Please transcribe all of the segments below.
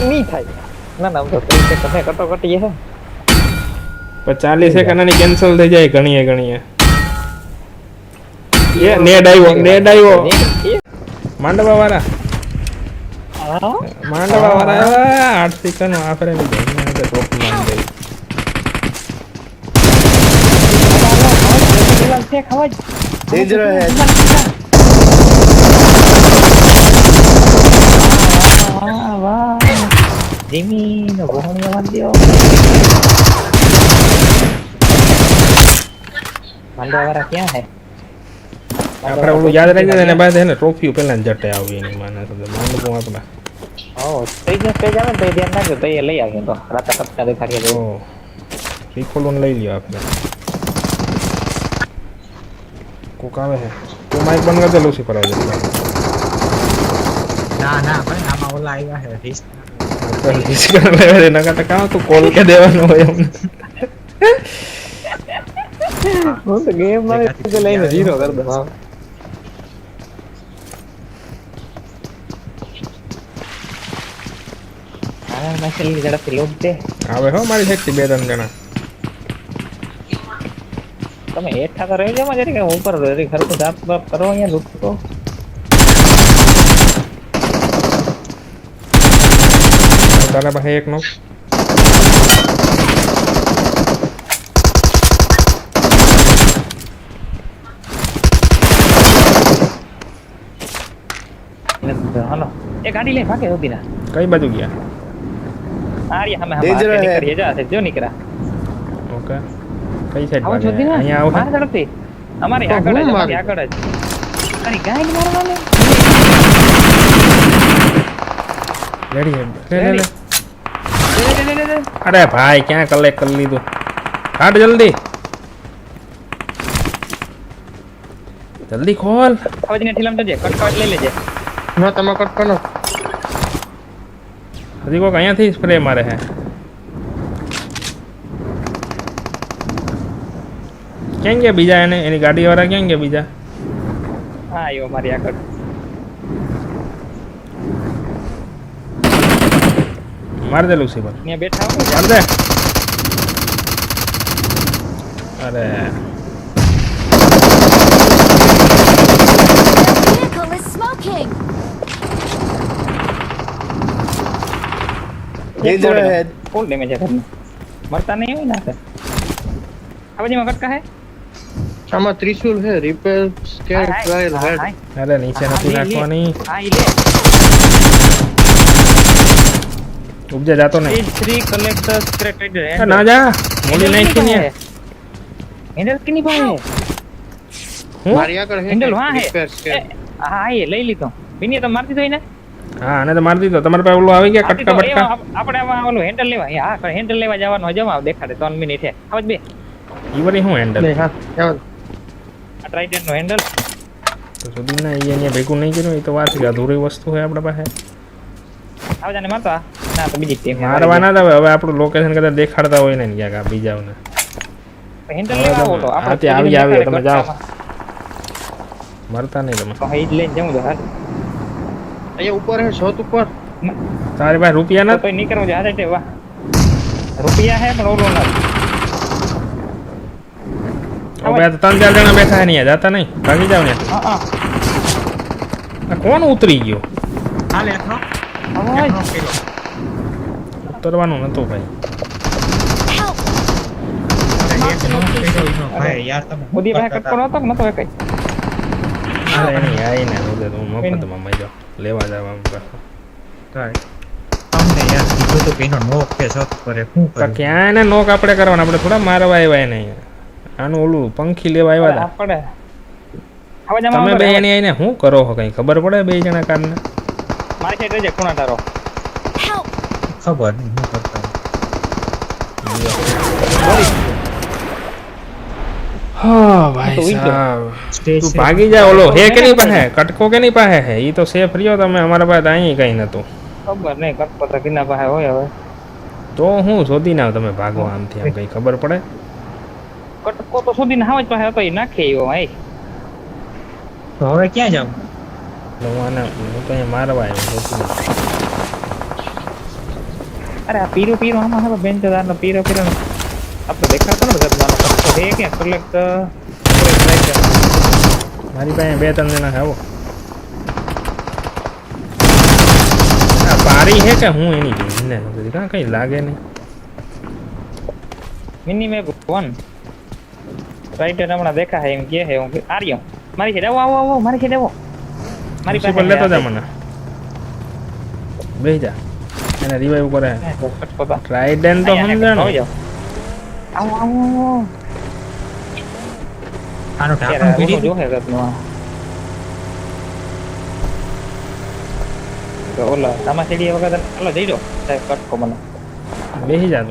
Second નહીં થાય ના ના આમ તો ત્રીસ સેકન્ડ હે કટોકટી હે પણ ચાલીસ સેકન્ડ આની કેન્સલ થઈ જાય ઘણીએ ઘણીએ એ નેડ આવ્યો નેડ આવ્યો માંડવા વાળા હા માંડવા વાળા આવ્યા આઠ સેકન્ડ આફરે ની બેન ને ટોપ મારી દઈ છે ખવાજ જીમી નો ભોણિયા વાંદ્યો માંડવા વાળા ક્યાં હે આપણે ઓલું યાદ રાખી દે ને બાદ હે ને ટ્રોફી પેલા જ જટે આવી એની માને તો માંડવું આપણા ઓ ત્રીજો સ્ટેજ આવે ને તો એ ધ્યાન રાખજો તો એ લઈ આવજો તો રાતા કપતા દેખાડીએ તો ઓ રીખોલું લઈ લ્યો આપણે કોક આવે છે તું માઇક બંધ કરી દે લૂસી પર આવજે ના ના ભાઈ આમાં ઓલા આવ્યા છે રિસ્ક આપણે રિસ્ક લેવા દે નકા તો કોલ કે દેવાનો હોય અમને હું તો ગેમમાં તો લઈને ઝીરો કરી દઉં હા આવે હો મારી સાઈડથી બે ત્રણ જણા તમે હેઠા તો રહી જાવ જરી કે ઉપર જરી ખરખું સાફ બાફ કરો, અહીંયા લૂટ તો તારા પાસે એક નો હાલો એ ગાડી લઈ ભાગે ઉભી ના કઈ બાજુ ગયા આર્યા અમે Danger હમ ahead. નીકળીએ જા જો નીકળ્યા ઓકે કઈ સાઈડ આવો ભાગે જોતી ના અહીંયા આવો મારા ઝડપથી અમારી તો આગળ જ હું અમારી આગળ જ તારી ગાય ને મારવાનું રેડી લે લે લે લે, લે, લે, લે, લે. અરે ભાઈ ક્યાં કલેક્ટ કરી લીધું કાઢ જલ્દી જલ્દી ખોલ ફૌજીને ઠીલામ જજે કટકાટ લઈ લેજે ના તમે કટ કરો હજી કોક અહીંયાથી સ્પ્રે મારે હે ક્યાં ગયા બીજા એને એની ગાડી વાળા ક્યાં ગયા બીજા હા આવ્યો મારી આગળ માર દે લુસી પર અહીંયા બેઠા હોય માર દે અરે vehicle is smoking! Danger ahead. Full damage છે ઘરનું મરતા નહીં હોય ના આ બાજુમાં કટકા હે આમાં ત્રિશુલ છે repair scan hi, trial hi, head hi. અરે નીચે હા, નથી લે, લે. નાખવાની હા ઈ લે ઉપજે જાતો નહીં. 3 કલેક્ટર ના જા. મોડી નાખી ને હેન્ડલ કિની પાસે હું? મારી આગળ હેન્ડલ હા હે? એ, હા એ લઈ લીધો. બિની તો મારતી તો એને? હા અને તો મારી દીધો. તમારા પાસે ઓલો આવી ગયા કટકા બટકા? આપણે આમાં ઓલું હેન્ડલ લેવા હા હેન્ડલ લેવા જવાનું હજમ આવ દેખાડે. ત્રણ મિનિટ હે. આવજ બે. ઈવરી હું. હેન્ડલ હા. આ ટ્રાઇડન્ટ નો હેન્ડલ તો સુધી ના ઈ અહીંયા ભેગું નહીં કર્યું એ તો વાત છે અધૂરી વસ્તુ છે આપણા પાસે. આવજાને મારતા ના તો બીજી ટીમ મારવા ના આવે હવે આપણું લોકેશન કદાચ દેખાડતા હોય ને ક્યાંક આ બીજાઓને હેન્ડલ લેવા ઓલો હા, તે આવી આવી, તમે જાઓ. મરતા નહીં તમે તો ઈ જ લઈને જવું તો હાલ અહીંયા ઉપર હે છત ઉપર તારી પાસે રૂપિયા તો નથી તોય નીકળવું છે હાથે વાહ રૂપિયા હે પણ ઓલો ના હવે આ તો ત્રણ ચાર જણા બેઠા છે ને અહીંયા જાતા નહીં ભાગી જાવ ને હા હા આ કોણ ઉતરી ગયો હાલ એટલો અવાજ એટલો કિલો ઉતરવાનું નતું ભાઈ. યાર તમે પાસે કટકો નતો નતો કઈ? અરે એની આવીને રોદે હું મફતમાં મજો લેવા જવા હતા? તમને યાર કીધું હતું કે નોક કે સત કરે શું કરે? ક્યાં એને નોક આપણે કરવાના? આપણે થોડા મારવા આવ્યા એને આનું ઓલું પંખી લેવા આવ્યા હતા. આપણે તમે બે એની આઈને શું કરો છો કઈ? ખબર પડે બે જણા કારને મારી સાઈડ રહેજે ખૂણા તારો! ખબર નહીં શું કરતા હા તો ભાઈ ઈ ગયો. સાહેબ સ્ટેજ તું ભાગી જા ઓલો હે કેની પાસે કટકો કેની પાસે હે ઈ તો સેફ રહ્યો તમે અમારા પાસે અહીં કઈ નતું ખબર નહીં કટકો તો કિના પાસે હોય હવે તો હું શોધી ના તમે ભાગો આમથી આમ કઈ ખબર પડે કટકો તો સુધી હાવજ પાસે હતો એ નાખે એવો ભાઈ તો હવે ક્યાં જાવ એટલે હું આને હું તો અહીંયા મારવા આવ્યો શોધી ના. અરે આ પીરો પીરો આમાં હવે બેન નો પીરો પીરો નો આપણે દેખાતો ને બધા નાનો કચ્છો છે ક્યાં કલેક્ટ મારી પાસે બે ત્રણ જણા છે આવો આ પારી છે કે હું એની જોઈને નથી કાં કઈ લાગે નહીં મિની મેપ વન રાઈટર હમણાં દેખા હે એમ કે હે હું આર્યો મારી છે આવો આવો આવો મારી છે આવો મારી મારી પાસે લેતો જા મને બેસી જા એને રિવાઇવ કરે. ટ્રાઇડન તો સમજણ આવો આવો આવો. આનો ઢાંકણ પીડી રાતનું. તો ઓલા સીડી વગર જઈ સાહેબ કટકો મને. બેસી જા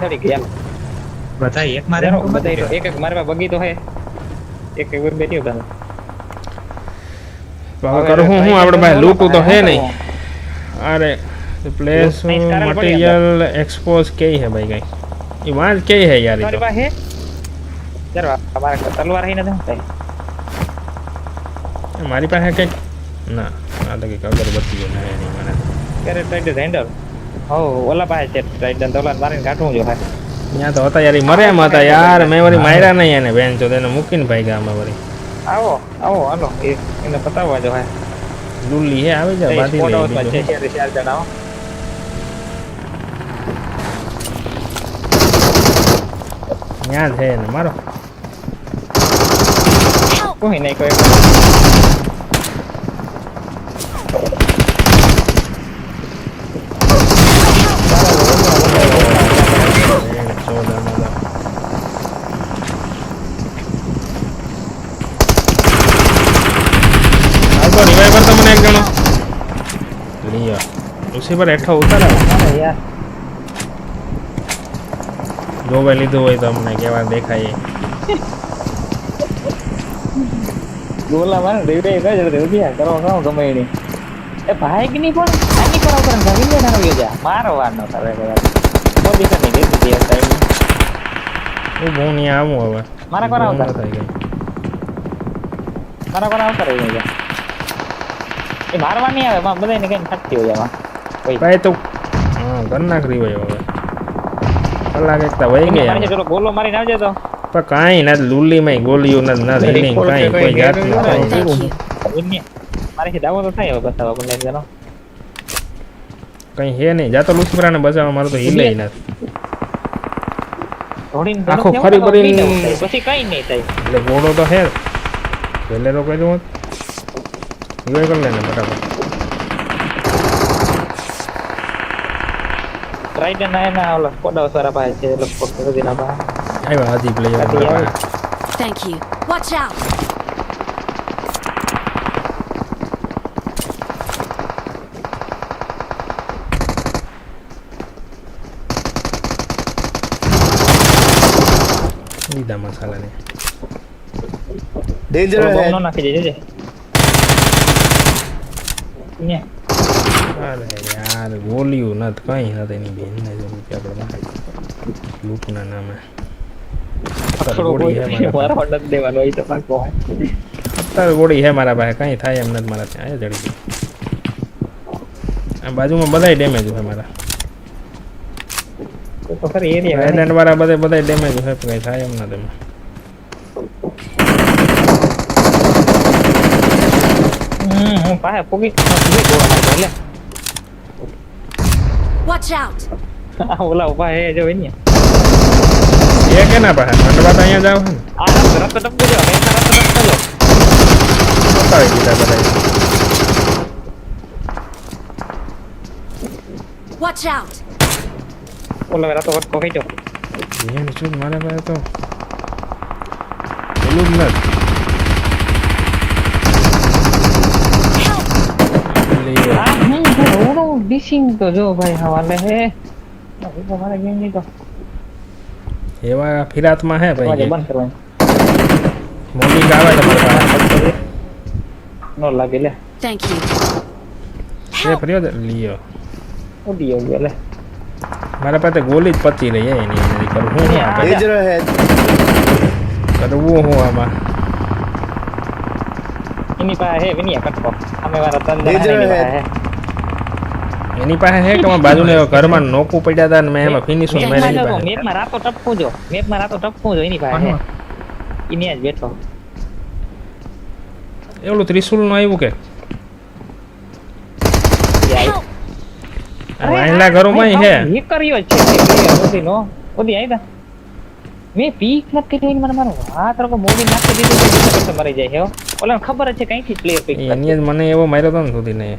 ચડી ગયા બધા એક મારે બધા એક એક મારે પાસે બગી તો હે. એક એક હવે કરું હું હું આપણે લૂંટું તો હે નહીં. अरे प्लेस मटेरियल एक्सपोज के ही है भाई गाइस ये वहाँ क्या ही है यार ये तो। है? यार हमारा तलवार ही ना तो? था हमारी पास है क्या? ना अलग एक तो अगरबत्ती है नहीं माने अरे ट्रेड हैंडल हो वाला पास है ट्रेड हैंडल ओला मारे काटूं जो है। यहाँ तो होता यार मरे मत हाँ, यार मैं वरी मायरा नहीं है ने बहन चोदे ने मुकिन भाई गा मैं वरी। आओ आओ हेलो ये इन्हें पता हुआ जो है। જો હા આવે બાંધી સ્પોટ લઈએ હાઉસમાં છે બીજું જણાવો. ત્યાં છે ને મારો. કોઈ નહીં કોઈ લુસીફર હેઠો ઉતારાવો અરે યાર. જોવે લીધું હોય તો અમને કેવા દેખાય. ગોલા મારે રેડે કઈ જડે ઊભી કરો કામ ગમે એની. એ ભાઈ ની પણ આની કરો ઉપર ભાગી ને ના જા. મારવાનો તારે ન કરે યાર પોઝિશન દે હતી સાઈડ હું બહુ નહીં આવું હવે. મારા કોના થઈ આવતા? થાય કઈ. મારા કોના આવતા રહી જા. એ મારવા નહીં આવે માં બધાને કઈ ફટતી હોય એમાં. ભાઈ. તો હા ઘર નાખ રીવાય હવે. કલાક એકતા વહી ગયા. ગોલો મારીને આવજે તો. પણ કાંઈ ના લુલ્લી માં ગોલીઓ ના કાંઈ કોઈ જાતનું દાવો તો થાય હવે બતાવો કઈ હે નહીં. જાતો લુસીફરાને બચાવવા મારું તો હિલે નથી. આખો ફરી ફરી. પછી કઈ નહીં થાય. એટલે ઘોડો તો હે પહેલે તો કહી દઉં રિવાઈ કરી લે ને Raiden na na ulah kok dah suara aja lepok itu di apa? Ayo hati beli apa? Thank you. Watch out. Ini dah masalah ni. Danger. Kalau અરે યાર ગોલીઓ નથી કઈ નથી એની બેનને જો કે આપણે લૂંટના નામે. અત્યારે ગોળી હે મારા મારા પાસે. કઈ થાય એમ નથી મારા ત્યાં જડી ગયું આ બાજુમાં બધાય ડેમેજ હોય મારા. તો ખરી એરિયા આઈલેન્ડ વાળા બધા બધા ડેમેજ હોય કઈ થાય એમ એમાં. હમ હું પાસે પોગી Watch out! આ ઓલા ઉભા હે જો ને એ કેના પાસે મંડવા તો અહીંયા જાવ છે ને આ રસ્તો રસ્તો ટપકો જો મેં રસ્તો ટપકો જો બતાવી દીધા બધા Watch out! ઓલા રસ્તો વટકો ખીચો એને શું મારા પાસે તો પેલું જ નથી ડિસિંગ તો જો ભાઈ હવાલે હે હવે તો મારે ગેમ નહીં તો એવા ફિરાતમાં હે ભાઈ બંધ કરવાનું. મોડી આવે તમારા પાસે નો લાગે લે. થેન્ક યુ એ Help! લિયો ઓ લ્યો. ગયો લે. મારા પાસે ગોલી જ પતી રહી હે એની અંદર કરું હું એ જ રહે. કરવું હું આમાં? એની પાસે હે વિનિયા કટકો. અમે Danger જણા એની ahead. પાસે એની પાસે છે કે અમારા બાજુને ઘરમાં નોકું પડ્યા હતા ને મેં એમાં ફિનિશિંગ મેપ- મારી મેપમાં પાસે મેપમાં રાતો ટપકું જો મેપમાં રાતો ટપકું જો એની પાસે. કોનું? જ બેઠો. એ ઓલું ત્રિશુલનું આવ્યું કે? Help! આ માં છે. એ કર્યો છે. તે નો. ઓધી આયદા. મેં પીક ન કરી મને મારો હાથ રકો મોડી નાખી દીધું. તો મરી જાય હે. ઓલા ખબર છે કઈથી પ્લેયર પીક એની જ મને એવો માર્યો તો ને સુધી ને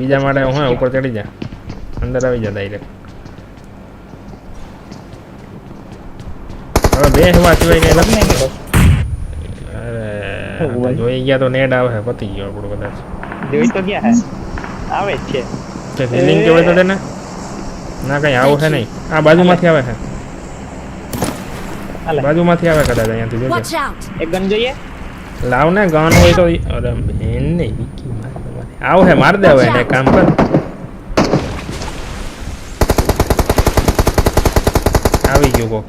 બીજા માટે હું ઉપર ચડી જા. અંદર આવી જા ડાયરેક્ટ હવે બે હવા સિવાય કઈ નહીં અરે જોઈ ગયા તો નેડ આવે પતી ગયો આપણું કદાચ. જોઈ તો ગયા હે. આવે છે. તે ફિલિંગ કેવડે તો તેને? ના કઈ આવું છે નહીં. આ બાજુમાંથી આવે છે. બાજુમાંથી આવે કદાચ અહીંયાથી Watch એક ગન જોઈએ. લાવ ને ગન હોય તો અરે બેન ને વિકી માર તમારે. આવ હે માર દે હવે એને એક કામ કર આવી ગયું કોક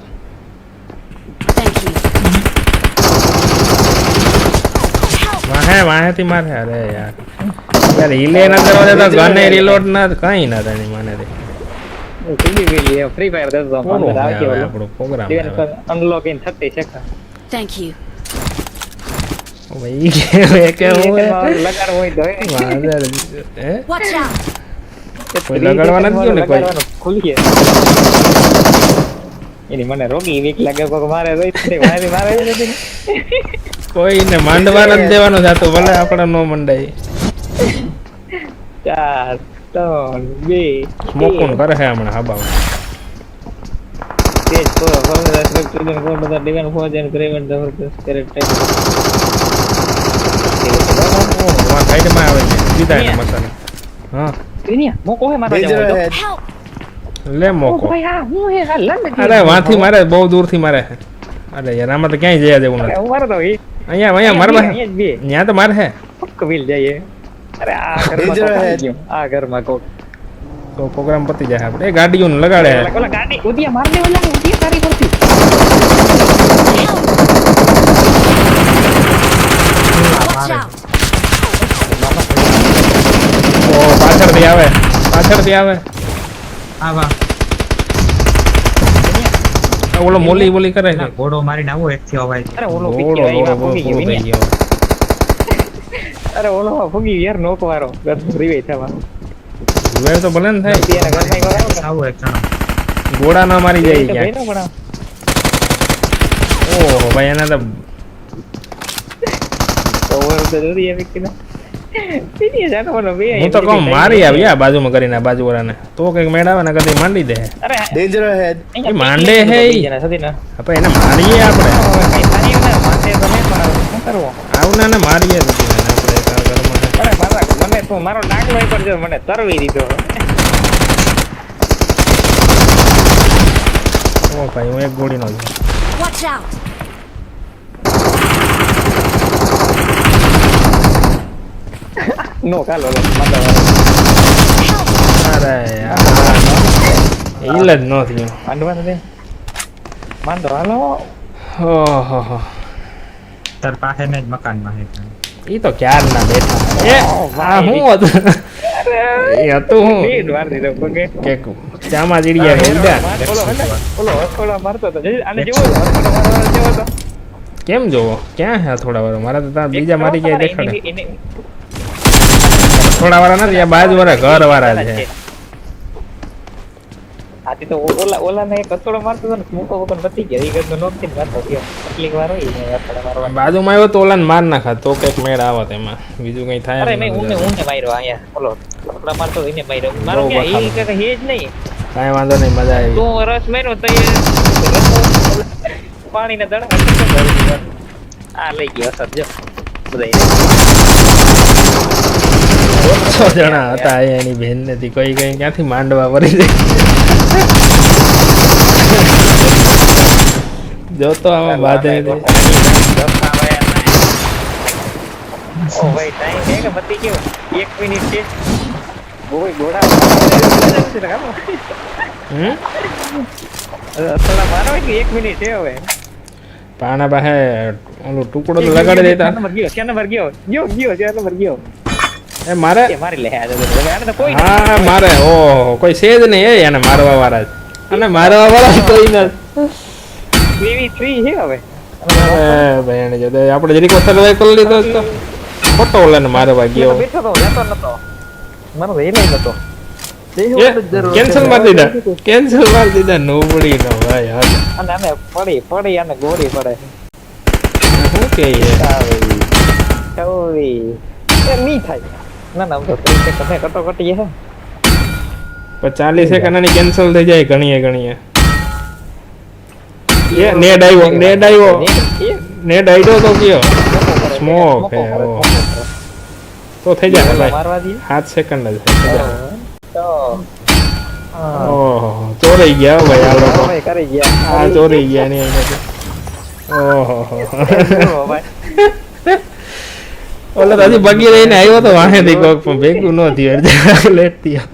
Thank you. વાહે વાહેથી મારે અરે યાર યાર હિલે ના કરવા દેતા ગને રિલોડ ના કઈ ના થાય ની મને ટીવી વેલી ફ્રી ફાયર કરતો હતો કોનો અંદર આવે આવતી ઓલો. આપણો program Even unlock in 30 second Thank you. ભાઈ કે કે હું લગાડવું હોય તો વાંદર હે વોચ આઉટ કોઈ લગાડવા નથી ગયો ને કોઈ? ખુલીએ. એની મને રોગી વીક લાગે કોક મારે તો ઈ મારી મારે નથી. કોઈને માંડવા નથી દેવાનો જાતો ભલે આપણે નો મંડાય ચાર ત્રણ બે સ્મોકુન કરે છે હમણાં હબાવ તેજ પૂરો ફોર્મ્યુલા સ્ક્રિપ્ટ સુધીનો કોઈ બધા ડિવાઇન ફોર્જ એન્ડ ગ્રેવન જબરદસ્ત કેરેક્ટર વાં આવે છે સીધા એના મસાલા હા દુનિયા મોકો હે મારા Danger જવો ahead. Help! લે ઓ મોકો ભાઈ આ હું હે આ લંડ અરે વાંથી મારે બહુ દૂરથી મારે છે અરે યાર આમાં તો ક્યાંય જયા જેવું નથી હું મારો તો ઈ અહીંયા અહીંયા મારવા અહીંયા જ બે ત્યાં તો મારે હે કબીલ જઈએ અરે આ ઘરમાં Danger કોક આવી ahead. ગયું. આ ઘરમાં કોક તો પ્રોગ્રામ પતી જાય આપણે એ ગાડીઓને લગાડે ઓલા- ઓલા ગાડી ઉદિયા માર દે ઓલા ઉદિયા તારી પરથી Watch out! આવે. પાછળથી આવે. હા વાહ. ઓલો મોલી બોલી કરે છે. ઘોડો મારી નાવો એક થી અવાય અરે ઓલો પીકી ગયો. ગયો અરે ઓલો ફૂગી યાર નોક વારો ઘરનું રિવાઈ થવા હવે તો ભલે ને થાય. ત્યારે એક વાર આવો એક જણો ઘોડા ના મારી જાય પણ ઓહો ભાઈ એના તો તો ઓવર તો જલ્દી આવી કે હું તો કહું મારી આવી આ બાજુમાં કરીને આ બાજુ વાળાને તો કંઈક મેળ આવે ને કદી માંડી દે. અરે Danger ahead. એ માંડે હે. આપણે એને મારીએ આપણે. આવના ને મારીએ આપણે તારા ઘરમાં અરે મારા મને તો મારો ડાકલો એ વાર જો મને તરવી દીધો. ઓ ભાઈ હું એક ગોળીનો છું. Watch out! નો કાલો અરે યાર ઈલ જ ન થયું માંડવા દે માંડો હાલો ઓહો તાર પાસે ને જ મકાનમાં હે ઈ તો ક્યાર ના બેઠા એ આ હું હતું એ હતું હું બે વાર દીધો પગે કે ચામાં ચીડિયા કે ઉડ્યા ઓલો ઓલો હથોડા મારતો જઈ- આને જેવો હથોડા મારવાનો જેવો હતો. કેમ જોવો ક્યાં હે થોડા વાર મારા તો ત્યાં બીજા મારી ગયા દેખાડે એની- વાળા નથી આ બાજુ વાળા ઘર વાળા છે આથી તો ઓલા ઓલા ને કચોડો મારતો હતો ને મૂકો વગર નથી ગયો. એ ઘરનો નોકથી મારતો ગયો કેટલીક વાર હોય ને હથોડા મારવાનો. બાજુમાં આવ્યો તો ઓલાને માર નાખા તો કંઈક મેળ આવત એમાં. બીજું કઈ થાય અરે નહીં હું. ઊને ઊને માર્યો અહીંયા. ઓલો હથોડા મારતો એને માર્યો. મારો કે ઈ કે હે જ નહીં. કાઈ વાંધો નહીં મજા આવી. તું રસ માર્યો તો એ પાણીના દડા આ લઈ ગયો સર જો. બધા છ જણા હતા એની બેન નથી કોઈ કઈ ક્યાંથી માંડવા વળી જાય? જોતો આમાં બાધે ટાઈમ છે કે પતી ગયો? એક મિનિટ છે. હમ? થોડા મારો કે એક મિનિટ છે હવે. પાણા પાસે ઓલું ટુકડો તો લગાડી દેતા. ગયો ગયો. ગયો ગયો. એ મારે? એ મારી લે આ તો. કોઈ હા મારે. ઓહો કોઈ છે જ નહીં એ એને મારવા વાળા જ. અને મારવા વાળા કોઈ નથી. થ્રી છે હવે. ભાઈ જો આપણે જરીક વખત લઈ કરી લીધો તો. ખોટો ઓલાને મારવા ગયો. બેઠો તો જતો નતો. મારો તો એનો નતો કેન્સલ મારી દીધા. કેન્સલ મારી દીધા નોબડી નો ભાઈ હા. અને આને પડી પડી અને ગોળી પડે. શું કે એ નહીં થાય. ના ના આમ તો ત્રીસ સેકન્ડ ને કટોકટી હે પણ ચાલીસ સેકન્ડ ની કેન્સલ થઈ જાય ઘણીએ ઘણીએ એ નેડ આવ્યો નેડ આવ્યો નેડ આવ્યો તો કયો Smoke હે, ઓહ. તો થઈ જાય ભાઈ મારવા દઈએ સાત સેકન્ડ જ થઈ જાય. તો ઓહો ચોરાઈ ગયા હો ભાઈ આ લોકો હવે કરી ગયા આ ચોરી ગયા ની અહીંયા ઓહો જુઓ ભાઈ. ઓલો તો હજી બગી રહીને આવ્યો તો વાહેથી કોક પણ ભેગું ન થયું. લેટ થયો.